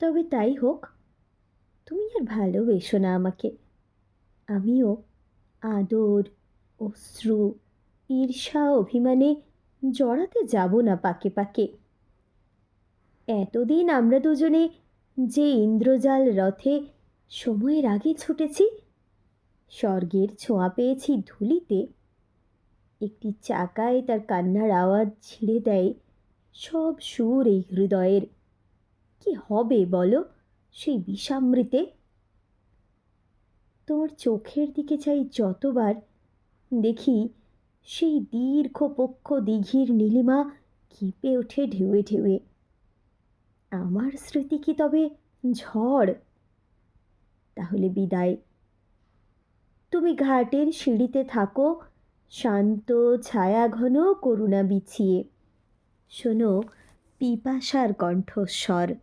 তবে তাই হোক, তুমি আর ভালোবেসো না আমাকে। আমিও আদর, অশ্রু, ঈর্ষা, অভিমানে জড়াতে যাব না পাকে পাকে। এতদিন আমরা দুজনে যে ইন্দ্রজাল রথে সময়ের আগে ছুটেছি, স্বর্গের ছোঁয়া পেয়েছি ধুলিতে। একটি চাকায় তার কান্নার আওয়াজ ছিঁড়ে দেয় সব সুর এই হৃদয়ের। কি হবে বলো? সেই বিষামৃতে? তোমার চোখের দিকে চাই যতবার দেখি, সেই দীর্ঘ পক্ষ দিঘির নীলিমা কিপে ওঠে ঢেউয়ে ঢেউয়ে। আমার স্মৃতি কি তবে ঝড়? তাহলে বিদায়। তুমি ঘাটের সিঁড়িতে থাকো, শান্ত ছায়া ঘন করুণা বিছিয়ে। শোনো, পিপাসার কণ্ঠস্বর।